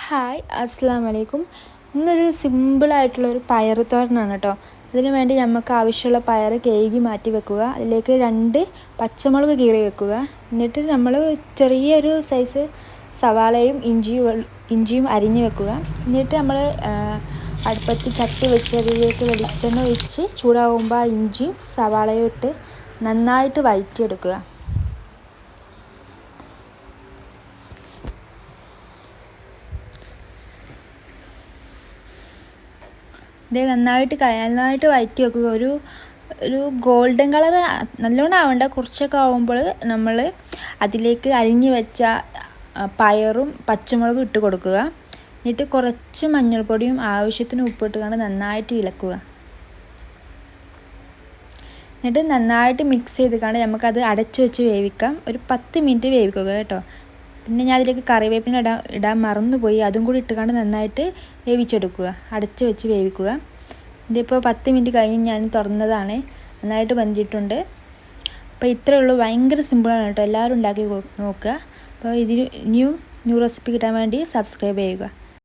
Hi അസ്സാം വലൈക്കും ഇന്നൊരു സിമ്പിളായിട്ടുള്ളൊരു പയർ തോരനാണ് കേട്ടോ അതിന് വേണ്ടി നമുക്ക് ആവശ്യമുള്ള പയർ കേകി മാറ്റി വെക്കുക. അതിലേക്ക് രണ്ട് പച്ചമുളക് കീറി വെക്കുക. എന്നിട്ട് നമ്മൾ ചെറിയൊരു സൈസ് സവാളയും ഇഞ്ചിയും ഇഞ്ചിയും അരിഞ്ഞ് വെക്കുക. എന്നിട്ട് നമ്മൾ അടുപ്പത്ത് ചട്ടി വെച്ച് അതിലേക്ക് വെളിച്ചെണ്ണ ഒഴിച്ച് ചൂടാകുമ്പോൾ ഇഞ്ചിയും സവാളയും ഇട്ട് നന്നായിട്ട് വഴറ്റിയെടുക്കുക ഇത് നന്നായിട്ട് നന്നായിട്ട് വഴറ്റി വെക്കുക. ഒരു ഒരു ഗോൾഡൻ കളർ നല്ലോണം ആവണ്ട കുറച്ചൊക്കെ ആവുമ്പോൾ നമ്മൾ അതിലേക്ക് അരിഞ്ഞു വെച്ച പയറും പച്ചമുളകും ഇട്ട് കൊടുക്കുക. എന്നിട്ട് കുറച്ച് മഞ്ഞൾപ്പൊടിയും ആവശ്യത്തിന് ഉപ്പിട്ട് കൊണ്ട് നന്നായിട്ട് ഇളക്കുക. എന്നിട്ട് നന്നായിട്ട് മിക്സ് ചെയ്ത് നമുക്കത് അടച്ചു വെച്ച് വേവിക്കാം. ഒരു പത്ത് മിനിറ്റ് വേവിക്കുക കേട്ടോ. പിന്നെ ഞാൻ അതിലേക്ക് കറിവേപ്പില ഇടാൻ ഇടാൻ മറന്നുപോയി. അതും കൂടി ഇട്ടുകൊണ്ട് നന്നായിട്ട് വേവിച്ചെടുക്കുക. അടച്ചു വെച്ച് വേവിക്കുക. ഇതിപ്പോൾ പത്ത് മിനിറ്റ് കഴിഞ്ഞ് ഞാൻ തുറന്നതാണ്. നന്നായിട്ട് വെന്തിട്ടുണ്ട് അപ്പോൾ ഇത്രയേ ഉള്ളൂ. ഭയങ്കര സിമ്പിളാണ് കേട്ടോ. എല്ലാവരും ഉണ്ടാക്കി നോക്കുക അപ്പോൾ ഇതിന് ന്യൂ ന്യൂ റെസിപ്പി കിട്ടാൻ വേണ്ടി സബ്സ്ക്രൈബ് ചെയ്യുക.